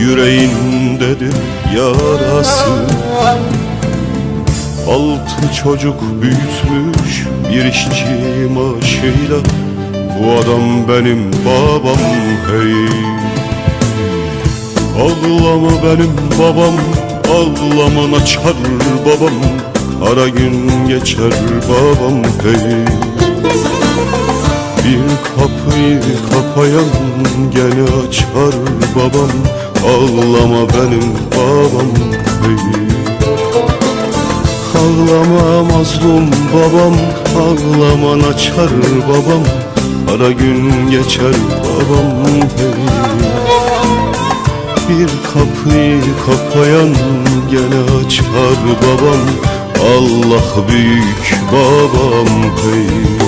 Yüreğindedir yarası. Altı çocuk büyütmüş bir işçi maaşıyla Bu adam benim babam hey. Ağlama benim babam Ağlama açar babam? Ara gün geçer babam hey. Bir kapıyı kapayan gene açar babam Ağlama benim babam hey. Ağlama mazlum babam Ağlaman açar babam Ara gün geçer babam hey. Bir kapıyı kapayan gene açar babam Allah büyük babam hey.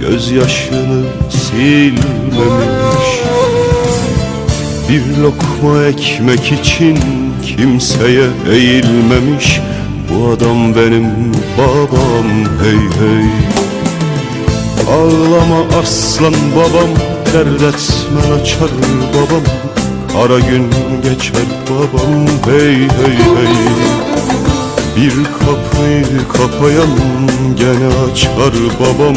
Gözyaşını silmemiş. Bir lokma ekmek için kimseye eğilmemiş. Bu adam benim babam hey hey. Ağlama aslan babam Dert etmen açar babam. Ara gün geçer babam hey hey hey. Bir kapıyı kapayan gene açar babam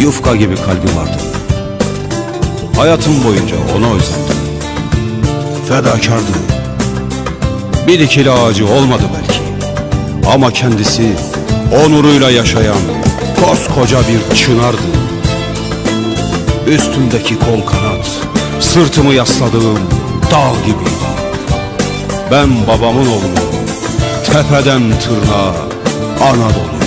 yufka gibi kalbi vardı. Hayatım boyunca ona özendim. Fedakardı. Bir dikili ağacı olmadı belki. Ama kendisi onuruyla yaşayan koskoca bir çınardı. Üstümdeki kol kanat, sırtımı yasladığım dağ gibiydi. Ben babamın oğlunu tepeden tırnağa Anadolu